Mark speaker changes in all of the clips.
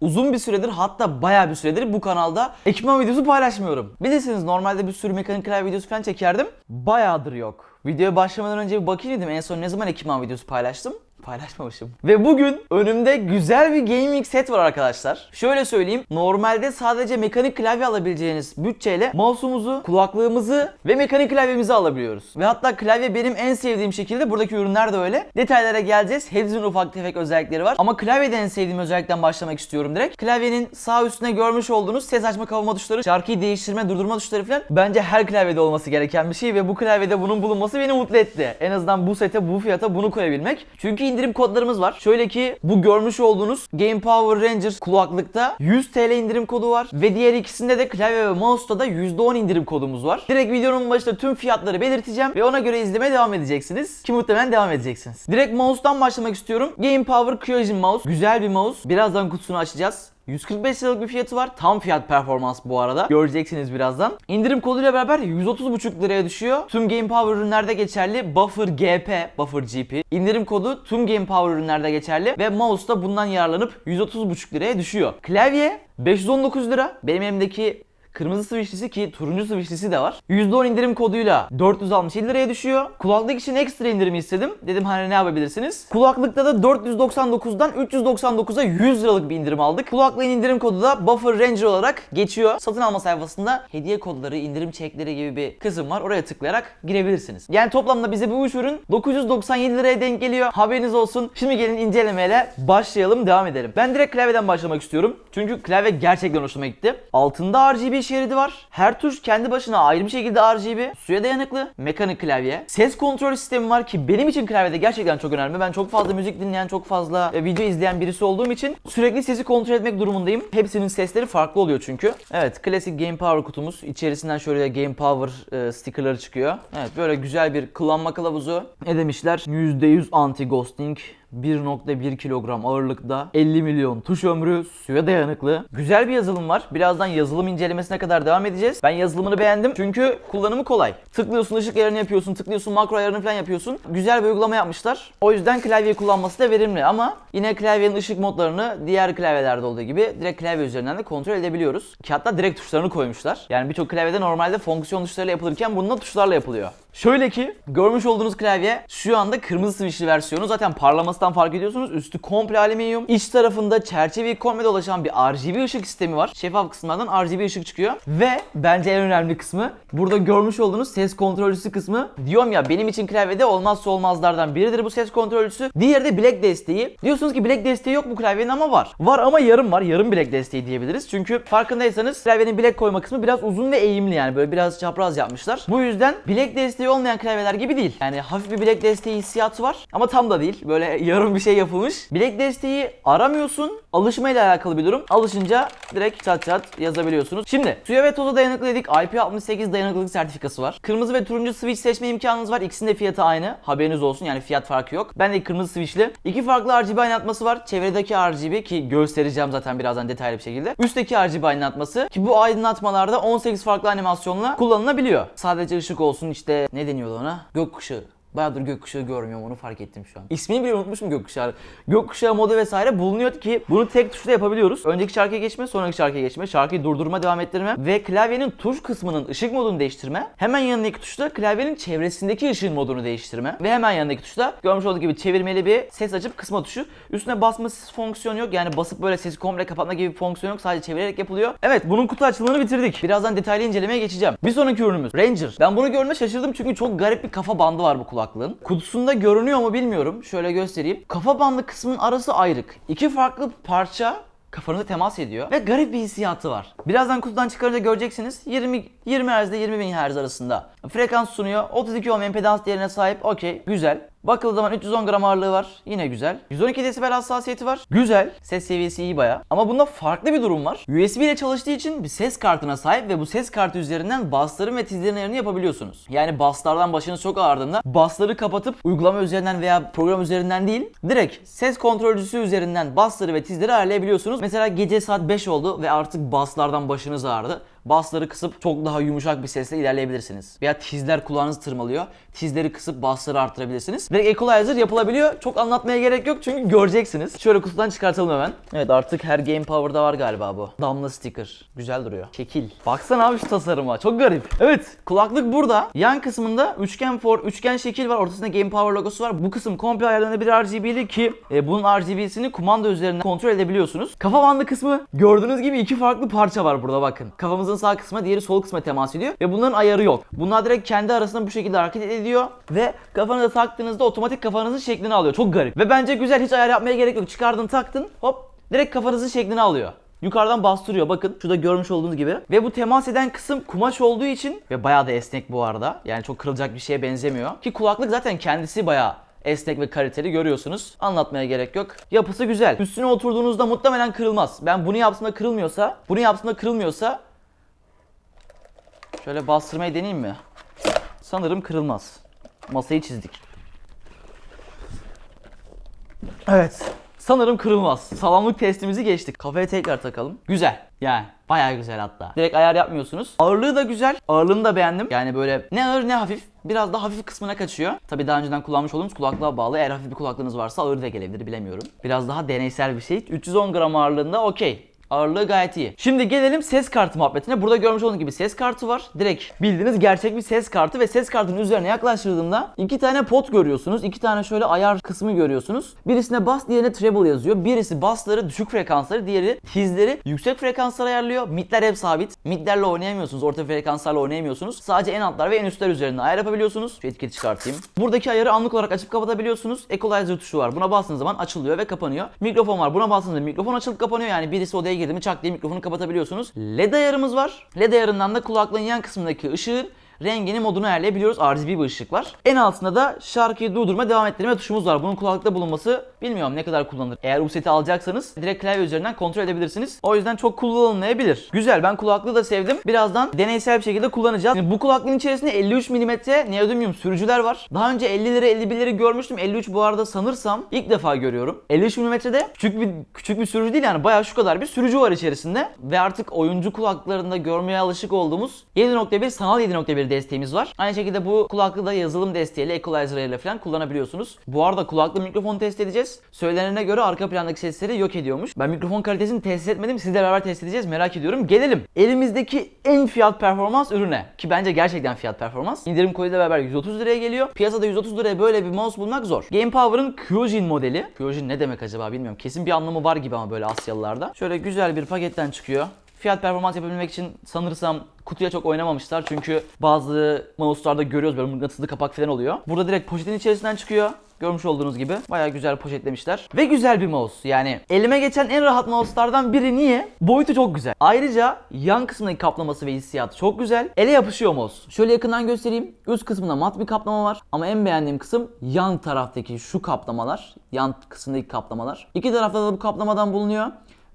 Speaker 1: Uzun bir süredir hatta bayağı bir süredir bu kanalda ekipman videosu paylaşmıyorum. Bilirsiniz normalde bir sürü mekanik klavye videosu falan çekerdim. Bayağıdır yok. Videoya başlamadan önce bir bakayım dedim en son ne zaman ekipman videosu paylaştım. Paylaşmamışım. Ve bugün önümde güzel bir gaming set var arkadaşlar. Şöyle söyleyeyim. Normalde sadece mekanik klavye alabileceğiniz bütçeyle mouse'umuzu, kulaklığımızı ve mekanik klavyemizi alabiliyoruz. Ve hatta klavye benim en sevdiğim şekilde buradaki ürünler de öyle. Detaylara geleceğiz. Hepsinin ufak tefek özellikleri var. Ama klavyede en sevdiğim özellikten başlamak istiyorum direkt. Klavyenin sağ üstüne görmüş olduğunuz ses açma kapama tuşları, şarkıyı değiştirme, durdurma tuşları falan bence her klavyede olması gereken bir şey ve bu klavyede bunun bulunması beni mutlu etti. En azından bu sete, bu fiyata bunu koyabilmek. Çünkü indirim kodlarımız var. Şöyle ki bu görmüş olduğunuz Game Power Rangers kulaklıkta 100 TL indirim kodu var ve diğer ikisinde de klavye ve mouse'da da %10 indirim kodumuz var. Direkt videonun başında tüm fiyatları belirteceğim ve ona göre izlemeye devam edeceksiniz. Ki muhtemelen devam edeceksiniz. Direkt mouse'dan başlamak istiyorum. Game Power Kyojin mouse. Güzel bir mouse. Birazdan kutusunu açacağız. 145 liralık bir fiyatı var. Tam fiyat performans bu arada. Göreceksiniz birazdan. İndirim koduyla beraber 130,5 liraya düşüyor. Tüm Game Power ürünlerde geçerli. Buffer GP, Buffer GP. İndirim kodu tüm Game Power ürünlerde geçerli. Ve mouse da bundan yararlanıp 130,5 liraya düşüyor. Klavye 519 lira. Benim elimdeki Kırmızı switchlisi ki turuncu switchlisi de var. %10 indirim koduyla 467 liraya düşüyor. Kulaklık için ekstra indirim istedim. Dedim hani ne yapabilirsiniz? Kulaklıkta da 499'dan 399'a 100 liralık bir indirim aldık. Kulaklığın indirim kodu da Buffer Ranger olarak geçiyor. Satın alma sayfasında hediye kodları, indirim çekleri gibi bir kısım var. Oraya tıklayarak girebilirsiniz. Yani toplamda bize bu üç ürün 997 liraya denk geliyor. Haberiniz olsun. Şimdi gelin incelemeyle başlayalım, devam edelim. Ben direkt klavyeden başlamak istiyorum. Çünkü klavye gerçekten hoşuma gitti. Altında RGB şeridi var. Her tuş kendi başına ayrı bir şekilde RGB. Suya dayanıklı. Mekanik klavye. Ses kontrol sistemi var ki benim için klavyede gerçekten çok önemli. Ben çok fazla müzik dinleyen, çok fazla e, video izleyen birisi olduğum için sürekli sesi kontrol etmek durumundayım. Hepsinin sesleri farklı oluyor çünkü. Evet, klasik Game Power kutumuz. İçerisinden şöyle Game Power e, stickerları çıkıyor. Evet, böyle güzel bir kullanma kılavuzu. Ne demişler? %100 anti ghosting. 1.1 kilogram ağırlıkta 50 milyon tuş ömrü suya dayanıklı. Güzel bir yazılım var. Birazdan yazılım incelemesine kadar devam edeceğiz. Ben yazılımını beğendim çünkü kullanımı kolay. Tıklıyorsun ışık ayarını yapıyorsun, tıklıyorsun makro ayarını falan yapıyorsun. Güzel bir uygulama yapmışlar. O yüzden klavye kullanması da verimli ama yine klavyenin ışık modlarını diğer klavyelerde olduğu gibi direkt klavye üzerinden de kontrol edebiliyoruz. Ki hatta direkt tuşlarını koymuşlar. Yani birçok klavyede normalde fonksiyon tuşlarıyla yapılırken bununla tuşlarla yapılıyor. Şöyle ki görmüş olduğunuz klavye şu anda kırmızı switchli versiyonu zaten parlamasından fark ediyorsunuz. Üstü komple alüminyum. İç tarafında çerçeveyi komple dolaşan bir RGB ışık sistemi var. Şeffaf kısımlardan RGB ışık çıkıyor. Ve bence en önemli kısmı burada görmüş olduğunuz ses kontrolcüsü kısmı. Diyorum ya benim için klavyede olmazsa olmazlardan biridir bu ses kontrolcüsü. Diğeri de bilek desteği. Diyorsunuz ki bilek desteği yok bu klavyenin ama var. Var ama yarım var. Yarım bilek desteği diyebiliriz. Çünkü farkındaysanız klavyenin bilek koyma kısmı biraz uzun ve eğimli yani böyle biraz çapraz yapmışlar. Bu yüzden bilek desteği olmayan klavyeler gibi değil. Yani hafif bir bilek desteği hissiyatı var ama tam da değil. Böyle yarım bir şey yapılmış. Bilek desteği aramıyorsun. Alışmayla alakalı bir durum. Alışınca direkt çat çat yazabiliyorsunuz. Şimdi suya ve toza dayanıklı dedik. IP68 dayanıklılık sertifikası var. Kırmızı ve turuncu switch seçme imkanınız var. İkisinin de fiyatı aynı. Haberiniz olsun. Yani fiyat farkı yok. Ben de kırmızı switchli. İki farklı RGB aydınlatması var. Çevredeki RGB ki göstereceğim zaten birazdan detaylı bir şekilde. Üstteki RGB aydınlatması ki bu aydınlatmalarda 18 farklı animasyonla kullanılabiliyor. Sadece ışık olsun işte ne deniyordu ona? Gökkuşağı. Bayağıdır gökkuşağı görmüyorum onu fark ettim şu an. İsmini bile unutmuşum gökkuşağı. Gökkuşağı modu vesaire bulunuyor ki bunu tek tuşla yapabiliyoruz. Önceki şarkıya geçme, sonraki şarkıya geçme, şarkıyı durdurma, devam ettirme ve klavyenin tuş kısmının ışık modunu değiştirme. Hemen yanındaki tuşla klavyenin çevresindeki ışığın modunu değiştirme ve hemen yanındaki tuşla görmüş olduğu gibi çevirmeli bir ses açıp kısma tuşu. Üstüne basma fonksiyonu yok. Yani basıp böyle sesi komple kapatma gibi bir fonksiyon yok. Sadece çevirerek yapılıyor. Evet bunun kutu açılımını bitirdik. Birazdan detaylı incelemeye geçeceğim. Bir sonraki ürünümüz Ranger. Ben bunu gördüğümde şaşırdım çünkü çok garip bir kafa bandı var bu kulaklığın. Kutusunda görünüyor mu bilmiyorum. Şöyle göstereyim. Kafa bandı kısmının arası ayrık. İki farklı parça kafanıza temas ediyor ve garip bir hissiyatı var. Birazdan kutudan çıkarınca göreceksiniz 20 20 Hz ile 20 bin Hz arasında frekans sunuyor. 32 ohm impedans değerine sahip. Okey, güzel. Bakıldığı zaman 310 gram ağırlığı var. Yine güzel. 112 desibel hassasiyeti var. Güzel. Ses seviyesi iyi baya. Ama bunda farklı bir durum var. USB ile çalıştığı için bir ses kartına sahip ve bu ses kartı üzerinden bassların ve tizlerin yapabiliyorsunuz. Yani basslardan başınız çok ağrıdığında bassları kapatıp uygulama üzerinden veya program üzerinden değil direkt ses kontrolcüsü üzerinden bassları ve tizleri ayarlayabiliyorsunuz. Mesela gece saat 5 oldu ve artık basslardan başınız ağrıdı. Bassları kısıp çok daha yumuşak bir sesle ilerleyebilirsiniz. Veya tizler kulağınızı tırmalıyor. Tizleri kısıp bassları arttırabilirsiniz. Direkt equalizer yapılabiliyor. Çok anlatmaya gerek yok çünkü göreceksiniz. Şöyle kutudan çıkartalım hemen. Evet artık her Game Power'da var galiba bu. Damla sticker. Güzel duruyor. Şekil. Baksana abi şu tasarıma. Çok garip. Evet kulaklık burada. Yan kısmında üçgen for, üçgen şekil var. Ortasında Game Power logosu var. Bu kısım komple ayarlanabilir RGB'li ki e, bunun RGB'sini kumanda üzerinden kontrol edebiliyorsunuz. Kafa bandı kısmı gördüğünüz gibi iki farklı parça var burada bakın. Kafamızın sağ kısmına diğeri sol kısma temas ediyor ve bunların ayarı yok. Bunlar direkt kendi arasında bu şekilde hareket ediyor ve kafanıza taktığınızda otomatik kafanızın şeklini alıyor. Çok garip. Ve bence güzel hiç ayar yapmaya gerek yok. Çıkardın taktın hop direkt kafanızın şeklini alıyor. Yukarıdan bastırıyor bakın şurada görmüş olduğunuz gibi. Ve bu temas eden kısım kumaş olduğu için ve bayağı da esnek bu arada. Yani çok kırılacak bir şeye benzemiyor. Ki kulaklık zaten kendisi bayağı esnek ve kaliteli görüyorsunuz. Anlatmaya gerek yok. Yapısı güzel. Üstüne oturduğunuzda muhtemelen kırılmaz. Ben bunu yaptığımda kırılmıyorsa, bunu yaptığımda kırılmıyorsa şöyle bastırmayı deneyeyim mi? Sanırım kırılmaz. Masayı çizdik. Evet. Sanırım kırılmaz. Sağlamlık testimizi geçtik. Kafaya tekrar takalım. Güzel. Yani bayağı güzel hatta. Direkt ayar yapmıyorsunuz. Ağırlığı da güzel. Ağırlığını da beğendim. Yani böyle ne ağır ne hafif. Biraz da hafif kısmına kaçıyor. Tabi daha önceden kullanmış olduğunuz kulaklığa bağlı. Eğer hafif bir kulaklığınız varsa ağır da gelebilir bilemiyorum. Biraz daha deneysel bir şey. 310 gram ağırlığında okey. Ağırlığı gayet iyi. Şimdi gelelim ses kartı muhabbetine. Burada görmüş olduğunuz gibi ses kartı var. Direkt bildiğiniz gerçek bir ses kartı ve ses kartının üzerine yaklaştırdığımda iki tane pot görüyorsunuz. İki tane şöyle ayar kısmı görüyorsunuz. Birisine bass, diğerine treble yazıyor. Birisi bassları düşük frekansları, diğeri tizleri yüksek frekanslara ayarlıyor. Midler hep sabit. Midlerle oynayamıyorsunuz. Orta frekanslarla oynayamıyorsunuz. Sadece en altlar ve en üstler üzerinde ayar yapabiliyorsunuz. Şu etiketi çıkartayım. Buradaki ayarı anlık olarak açıp kapatabiliyorsunuz. Equalizer tuşu var. Buna bastığınız zaman açılıyor ve kapanıyor. Mikrofon var. Buna bastığınızda mikrofon açılıp kapanıyor. Yani birisi odaya girdi mi çak diye mikrofonu kapatabiliyorsunuz. LED ayarımız var. LED ayarından da kulaklığın yan kısmındaki ışığın rengini modunu ayarlayabiliyoruz. RGB bir ışık var. En altında da şarkıyı durdurma devam ettirme tuşumuz var. Bunun kulaklıkta bulunması bilmiyorum ne kadar kullanılır. Eğer bu seti alacaksanız direkt klavye üzerinden kontrol edebilirsiniz. O yüzden çok kullanılmayabilir. Güzel ben kulaklığı da sevdim. Birazdan deneysel bir şekilde kullanacağız. Şimdi bu kulaklığın içerisinde 53 mm neodymium sürücüler var. Daha önce 50'leri 51'leri görmüştüm. 53 bu arada sanırsam ilk defa görüyorum. 53 mm'de küçük bir küçük bir sürücü değil yani bayağı şu kadar bir sürücü var içerisinde. Ve artık oyuncu kulaklıklarında görmeye alışık olduğumuz 7.1 sanal 7.1 desteğimiz var. Aynı şekilde bu kulaklığı da yazılım desteğiyle equalizer ile falan kullanabiliyorsunuz. Bu arada kulaklı mikrofonu test edeceğiz. Söylenene göre arka plandaki sesleri yok ediyormuş. Ben mikrofon kalitesini test etmedim. Sizle beraber test edeceğiz. Merak ediyorum. Gelelim. Elimizdeki en fiyat performans ürüne. Ki bence gerçekten fiyat performans. İndirim koduyla beraber 130 liraya geliyor. Piyasada 130 liraya böyle bir mouse bulmak zor. Game Power'ın Kyojin modeli. Kyojin ne demek acaba bilmiyorum. Kesin bir anlamı var gibi ama böyle Asyalılarda. Şöyle güzel bir paketten çıkıyor. Fiyat performans yapabilmek için sanırsam kutuya çok oynamamışlar çünkü bazı mouse'larda görüyoruz böyle mıknatıslı kapak falan oluyor. Burada direkt poşetin içerisinden çıkıyor. Görmüş olduğunuz gibi bayağı güzel poşetlemişler. Ve güzel bir mouse. Yani elime geçen en rahat mouse'lardan biri niye? Boyutu çok güzel. Ayrıca yan kısmındaki kaplaması ve hissiyatı çok güzel. Ele yapışıyor mouse. Şöyle yakından göstereyim. Üst kısmında mat bir kaplama var. Ama en beğendiğim kısım yan taraftaki şu kaplamalar. Yan kısımdaki kaplamalar. İki tarafta da bu kaplamadan bulunuyor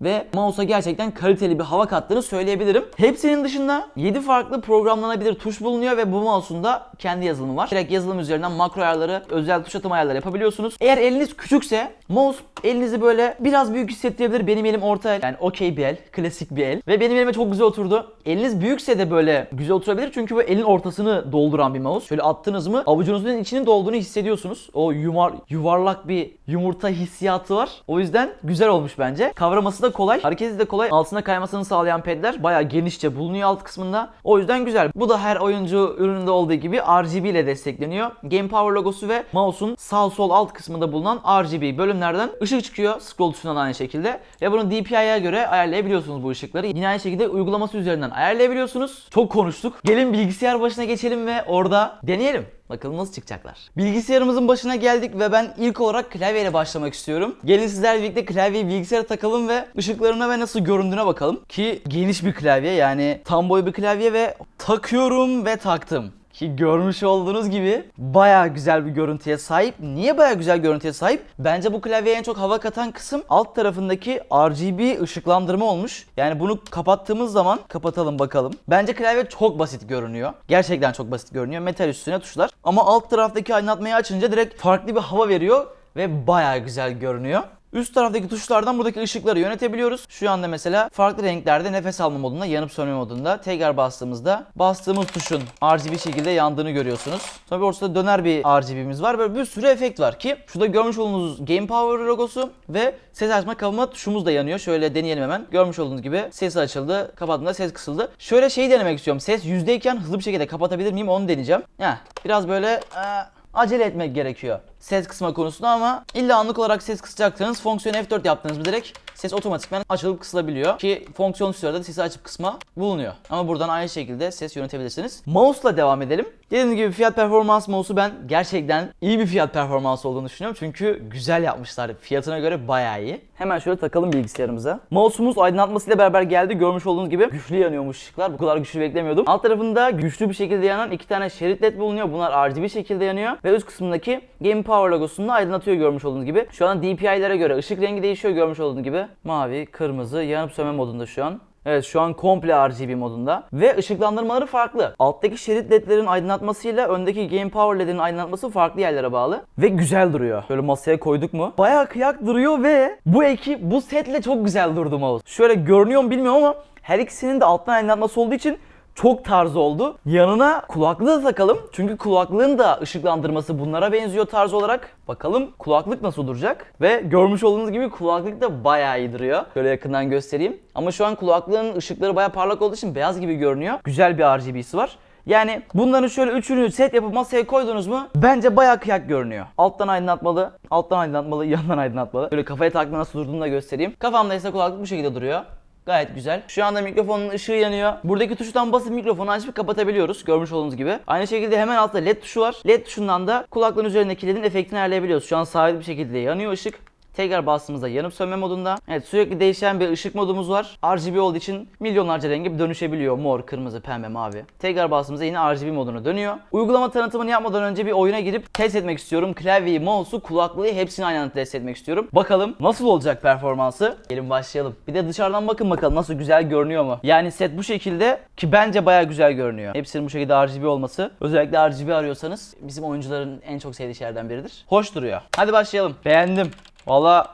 Speaker 1: ve mouse'a gerçekten kaliteli bir hava kattığını söyleyebilirim. Hepsinin dışında 7 farklı programlanabilir tuş bulunuyor ve bu mouse'un da kendi yazılımı var. Direkt yazılım üzerinden makro ayarları, özel tuş atama ayarları yapabiliyorsunuz. Eğer eliniz küçükse mouse elinizi böyle biraz büyük hissettirebilir. Benim elim orta el. Yani okey bir el, klasik bir el. Ve benim elime çok güzel oturdu. Eliniz büyükse de böyle güzel oturabilir çünkü bu elin ortasını dolduran bir mouse. Şöyle attınız mı avucunuzun içinin dolduğunu hissediyorsunuz. O yumar, yuvarlak bir yumurta hissiyatı var. O yüzden güzel olmuş bence. Kavraması da kolay. Hareketi de kolay. Altına kaymasını sağlayan pedler bayağı genişçe bulunuyor alt kısmında. O yüzden güzel. Bu da her oyuncu ürününde olduğu gibi RGB ile destekleniyor. Game Power logosu ve mouse'un sağ sol alt kısmında bulunan RGB bölümlerden ışık çıkıyor. Scroll tuşundan aynı şekilde. Ve bunu DPI'ye göre ayarlayabiliyorsunuz bu ışıkları. Yine aynı şekilde uygulaması üzerinden ayarlayabiliyorsunuz. Çok konuştuk. Gelin bilgisayar başına geçelim ve orada deneyelim. Bakalım nasıl çıkacaklar. Bilgisayarımızın başına geldik ve ben ilk olarak klavyeyle başlamak istiyorum. Gelin sizlerle birlikte klavyeyi bilgisayara takalım ve ışıklarına ve nasıl göründüğüne bakalım. Ki geniş bir klavye yani tam boy bir klavye ve takıyorum ve taktım. Ki görmüş olduğunuz gibi baya güzel bir görüntüye sahip. Niye baya güzel görüntüye sahip? Bence bu klavyeye en çok hava katan kısım alt tarafındaki RGB ışıklandırma olmuş. Yani bunu kapattığımız zaman kapatalım bakalım. Bence klavye çok basit görünüyor. Gerçekten çok basit görünüyor. Metal üstüne tuşlar. Ama alt taraftaki aydınlatmayı açınca direkt farklı bir hava veriyor ve baya güzel görünüyor. Üst taraftaki tuşlardan buradaki ışıkları yönetebiliyoruz. Şu anda mesela farklı renklerde nefes alma modunda, yanıp sönme modunda. Tekrar bastığımızda bastığımız tuşun RGB şekilde yandığını görüyorsunuz. Sonra bir ortada döner bir RGB'miz var. Böyle bir sürü efekt var ki şurada görmüş olduğunuz Game Power logosu ve ses açma kapama tuşumuz da yanıyor. Şöyle deneyelim hemen. Görmüş olduğunuz gibi ses açıldı. Kapattığımda ses kısıldı. Şöyle şey denemek istiyorum. Ses yüzdeyken hızlı bir şekilde kapatabilir miyim onu deneyeceğim. Heh, biraz böyle acele etmek gerekiyor ses kısma konusunda ama illa anlık olarak ses kısacaksanız fonksiyon F4 yaptığınız bir direkt ses otomatikman açılıp kısılabiliyor. Ki fonksiyon tuşlarda da sesi açıp kısma bulunuyor. Ama buradan aynı şekilde ses yönetebilirsiniz. Mouse'la devam edelim. Dediğim gibi fiyat performans mouse'u ben gerçekten iyi bir fiyat performansı olduğunu düşünüyorum. Çünkü güzel yapmışlar. Fiyatına göre bayağı iyi. Hemen şöyle takalım bilgisayarımıza. Mouse'umuz aydınlatmasıyla beraber geldi. Görmüş olduğunuz gibi güçlü yanıyormuş ışıklar. Bu kadar güçlü beklemiyordum. Alt tarafında güçlü bir şekilde yanan iki tane şerit led bulunuyor. Bunlar RGB şekilde yanıyor. Ve üst kısmındaki Game Power logosunu aydınlatıyor görmüş olduğunuz gibi. Şu an DPI'lere göre ışık rengi değişiyor görmüş olduğunuz gibi. Mavi, kırmızı, yanıp sönme modunda şu an. Evet şu an komple RGB modunda. Ve ışıklandırmaları farklı. Alttaki şerit ledlerin aydınlatmasıyla öndeki Game Power ledinin aydınlatması farklı yerlere bağlı. Ve güzel duruyor. Şöyle masaya koyduk mu? Bayağı kıyak duruyor ve bu ekip bu setle çok güzel durdu mouse. Şöyle görünüyor mu bilmiyorum ama her ikisinin de alttan aydınlatması olduğu için çok tarz oldu. Yanına kulaklığı da takalım. Çünkü kulaklığın da ışıklandırması bunlara benziyor tarz olarak. Bakalım kulaklık nasıl duracak? Ve görmüş olduğunuz gibi kulaklık da bayağı iyi duruyor. Şöyle yakından göstereyim. Ama şu an kulaklığın ışıkları bayağı parlak olduğu için beyaz gibi görünüyor. Güzel bir RGB'si var. Yani bunların şöyle üçünü set yapıp masaya koydunuz mu bence bayağı kıyak görünüyor. Alttan aydınlatmalı, alttan aydınlatmalı, yandan aydınlatmalı. Böyle kafaya taktığında nasıl durduğunu da göstereyim. Kafamda ise kulaklık bu şekilde duruyor. Gayet güzel. Şu anda mikrofonun ışığı yanıyor. Buradaki tuştan basıp mikrofonu açıp kapatabiliyoruz. Görmüş olduğunuz gibi. Aynı şekilde hemen altta led tuşu var. Led tuşundan da kulaklığın üzerindeki ledin efektini ayarlayabiliyoruz. Şu an sabit bir şekilde yanıyor ışık. Tekrar bastığımızda yanıp sönme modunda. Evet sürekli değişen bir ışık modumuz var. RGB olduğu için milyonlarca renge dönüşebiliyor. Mor, kırmızı, pembe, mavi. Tekrar bastığımızda yine RGB moduna dönüyor. Uygulama tanıtımını yapmadan önce bir oyuna girip test etmek istiyorum. Klavyeyi, mouse'u, kulaklığı hepsini aynı anda test etmek istiyorum. Bakalım nasıl olacak performansı? Gelin başlayalım. Bir de dışarıdan bakın bakalım nasıl güzel görünüyor mu? Yani set bu şekilde ki bence baya güzel görünüyor. Hepsinin bu şekilde RGB olması. Özellikle RGB arıyorsanız bizim oyuncuların en çok sevdiği şeylerden biridir. Hoş duruyor. Hadi başlayalım. Beğendim. Valla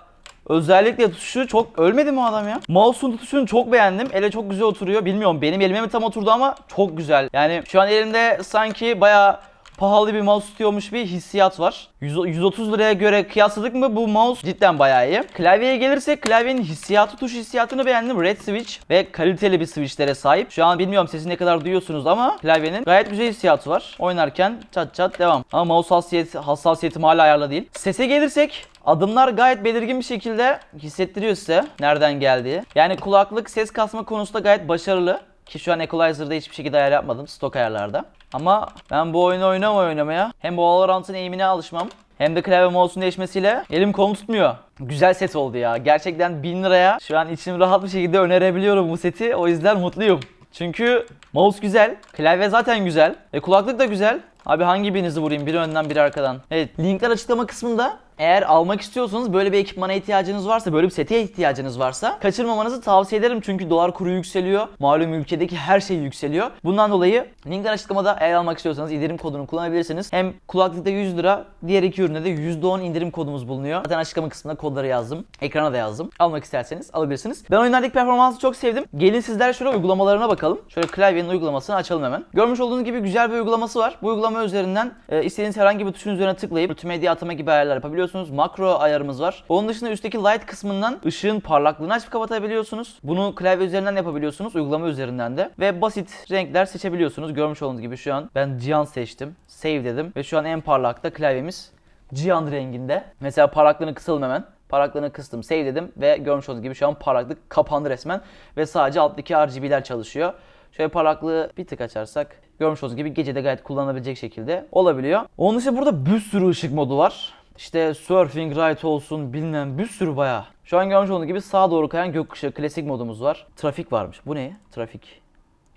Speaker 1: özellikle tutuşu çok ölmedi mi o adam ya? Mouse'un tutuşunu çok beğendim. Ele çok güzel oturuyor. Bilmiyorum benim elime mi tam oturdu ama çok güzel. Yani şu an elimde sanki bayağı pahalı bir mouse tutuyormuş bir hissiyat var. 100 130 liraya göre kıyasladık mı bu mouse cidden bayağı iyi. Klavyeye gelirsek klavyenin hissiyatı, tuş hissiyatını beğendim. Red Switch ve kaliteli bir switchlere sahip. Şu an bilmiyorum sesi ne kadar duyuyorsunuz ama klavyenin gayet güzel hissiyatı var. Oynarken çat çat devam. Ama mouse hassasiyet, hassasiyetim hala ayarlı değil. Sese gelirsek Adımlar gayet belirgin bir şekilde hissettiriyor size nereden geldiği. Yani kulaklık ses kasma konusunda gayet başarılı. Ki şu an Equalizer'da hiçbir şekilde ayar yapmadım stok ayarlarda. Ama ben bu oyunu oynama oynamaya hem bu Valorant'ın eğimine alışmam hem de klavye mouse'un değişmesiyle elim kolum tutmuyor. Güzel set oldu ya. Gerçekten 1000 liraya şu an içim rahat bir şekilde önerebiliyorum bu seti. O yüzden mutluyum. Çünkü mouse güzel, klavye zaten güzel ve kulaklık da güzel. Abi hangi birinizi vurayım? Biri önden biri arkadan. Evet linkler açıklama kısmında eğer almak istiyorsanız böyle bir ekipmana ihtiyacınız varsa, böyle bir sete ihtiyacınız varsa kaçırmamanızı tavsiye ederim. Çünkü dolar kuru yükseliyor. Malum ülkedeki her şey yükseliyor. Bundan dolayı linkler açıklamada eğer almak istiyorsanız indirim kodunu kullanabilirsiniz. Hem kulaklıkta 100 lira, diğer iki üründe de %10 indirim kodumuz bulunuyor. Zaten açıklama kısmında kodları yazdım. Ekrana da yazdım. Almak isterseniz alabilirsiniz. Ben oyunlardaki performansı çok sevdim. Gelin sizler şöyle uygulamalarına bakalım. Şöyle klavyenin uygulamasını açalım hemen. Görmüş olduğunuz gibi güzel bir uygulaması var. Bu uygulama üzerinden e, istediğiniz herhangi bir tuşun üzerine tıklayıp multimedya atama gibi ayarlar yapabiliyorsunuz. Makro ayarımız var. Onun dışında üstteki light kısmından ışığın parlaklığını açıp kapatabiliyorsunuz. Bunu klavye üzerinden yapabiliyorsunuz. Uygulama üzerinden de. Ve basit renkler seçebiliyorsunuz. Görmüş olduğunuz gibi şu an ben cihan seçtim. Save dedim. Ve şu an en parlakta klavyemiz cihan renginde. Mesela parlaklığını kısalım hemen. Parlaklığını kıstım, save dedim ve görmüş olduğunuz gibi şu an parlaklık kapandı resmen ve sadece alttaki RGB'ler çalışıyor. Şöyle parlaklığı bir tık açarsak görmüş olduğunuz gibi gecede gayet kullanılabilecek şekilde olabiliyor. Onun dışında burada bir sürü ışık modu var. İşte surfing right olsun bilmem bir sürü bayağı. Şu an görmüş olduğunuz gibi sağa doğru kayan gökkuşağı klasik modumuz var. Trafik varmış. Bu ne? Trafik.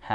Speaker 1: He.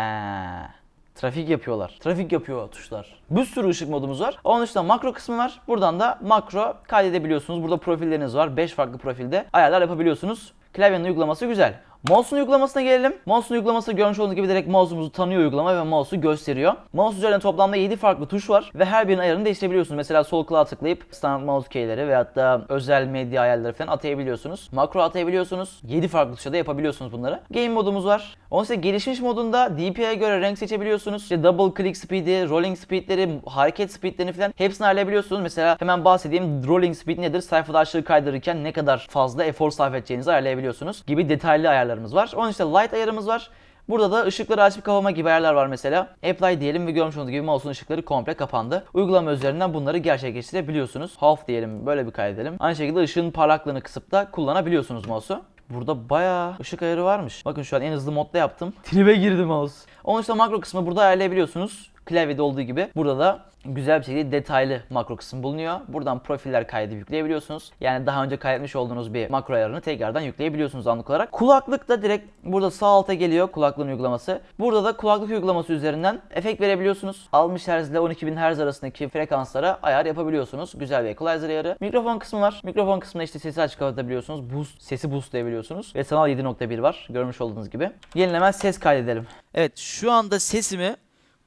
Speaker 1: Trafik yapıyorlar. Trafik yapıyor tuşlar. Bir sürü ışık modumuz var. Onun dışında makro kısmı var. Buradan da makro kaydedebiliyorsunuz. Burada profilleriniz var. 5 farklı profilde ayarlar yapabiliyorsunuz. Klavyenin uygulaması güzel. Mouse'un uygulamasına gelelim. Mouse'un uygulaması görmüş olduğunuz gibi direkt mouse'umuzu tanıyor uygulama ve mouse'u gösteriyor. Mouse üzerinde toplamda 7 farklı tuş var ve her birinin ayarını değiştirebiliyorsunuz. Mesela sol kulağa tıklayıp standart mouse keyleri veyahut da özel medya ayarları falan atayabiliyorsunuz. Makro atayabiliyorsunuz. 7 farklı tuşa da yapabiliyorsunuz bunları. Game modumuz var. Onun ise gelişmiş modunda DPI'ye göre renk seçebiliyorsunuz. İşte double click speed'i, rolling speed'leri, hareket speed'lerini falan hepsini ayarlayabiliyorsunuz. Mesela hemen bahsedeyim. Rolling speed nedir? Sayfada aşağı kaydırırken ne kadar fazla efor sarf edeceğinizi ayarlayabiliyorsunuz gibi detaylı ayarlarımız var. Onun işte light ayarımız var. Burada da ışıkları açıp kapama gibi ayarlar var mesela. Apply diyelim ve görmüş olduğunuz gibi mouse'un ışıkları komple kapandı. Uygulama üzerinden bunları gerçekleştirebiliyorsunuz. Half diyelim böyle bir kaydedelim. Aynı şekilde ışığın parlaklığını kısıp da kullanabiliyorsunuz mouse'u. Burada bayağı ışık ayarı varmış. Bakın şu an en hızlı modda yaptım. Tribe girdi mouse. Onun işte makro kısmı burada ayarlayabiliyorsunuz. Klavyede olduğu gibi burada da güzel bir şekilde detaylı makro kısım bulunuyor. Buradan profiller kaydı yükleyebiliyorsunuz. Yani daha önce kaydetmiş olduğunuz bir makro ayarını tekrardan yükleyebiliyorsunuz anlık olarak. Kulaklık da direkt burada sağ alta geliyor kulaklığın uygulaması. Burada da kulaklık uygulaması üzerinden efekt verebiliyorsunuz. 60 Hz ile 12.000 Hz arasındaki frekanslara ayar yapabiliyorsunuz. Güzel bir equalizer ayarı. Mikrofon kısmı var. Mikrofon kısmında işte sesi açık kapatabiliyorsunuz. Boost, sesi boostlayabiliyorsunuz. Ve sanal 7.1 var. Görmüş olduğunuz gibi. Gelin hemen ses kaydedelim. Evet şu anda sesimi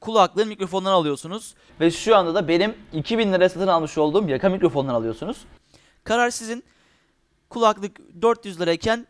Speaker 1: kulaklığın mikrofondan alıyorsunuz. Ve şu anda da benim 2000 liraya satın almış olduğum yaka mikrofondan alıyorsunuz. Karar sizin. Kulaklık 400 lirayken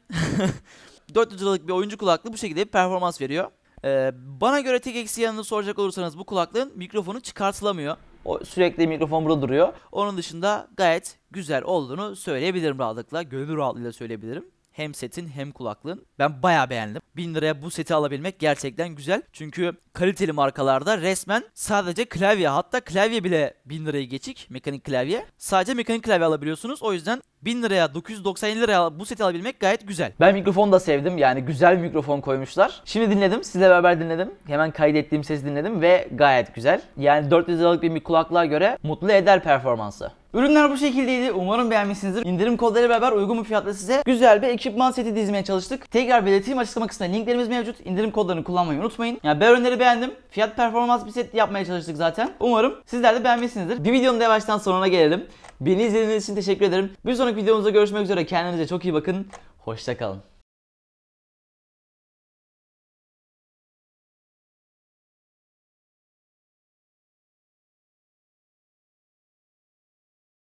Speaker 1: 400 liralık bir oyuncu kulaklığı bu şekilde bir performans veriyor. Ee, bana göre tek eksi yanını soracak olursanız bu kulaklığın mikrofonu çıkartılamıyor. O sürekli mikrofon burada duruyor. Onun dışında gayet güzel olduğunu söyleyebilirim rahatlıkla. Gönül rahatlığıyla söyleyebilirim. Hem setin hem kulaklığın. Ben bayağı beğendim. 1000 liraya bu seti alabilmek gerçekten güzel. Çünkü kaliteli markalarda resmen sadece klavye hatta klavye bile 1000 lirayı geçik mekanik klavye. Sadece mekanik klavye alabiliyorsunuz. O yüzden 1000 liraya 997 liraya bu seti alabilmek gayet güzel. Ben mikrofonu da sevdim. Yani güzel bir mikrofon koymuşlar. Şimdi dinledim. Sizle beraber dinledim. Hemen kaydettiğim sesi dinledim ve gayet güzel. Yani 400 liralık bir kulaklığa göre mutlu eder performansı. Ürünler bu şekildeydi. Umarım beğenmişsinizdir. İndirim kodları beraber uygun bir fiyatla size güzel bir ekipman seti dizmeye çalıştık. Tekrar belirteyim açıklama kısmında linklerimiz mevcut. İndirim kodlarını kullanmayı unutmayın. Yani ben ürünleri beğendim. Fiyat performans bir set yapmaya çalıştık zaten. Umarım sizler de beğenmişsinizdir. Bir videonun da sonuna gelelim. Beni izlediğiniz için teşekkür ederim. Bir sonraki videomuzda görüşmek üzere. Kendinize çok iyi bakın. Hoşçakalın.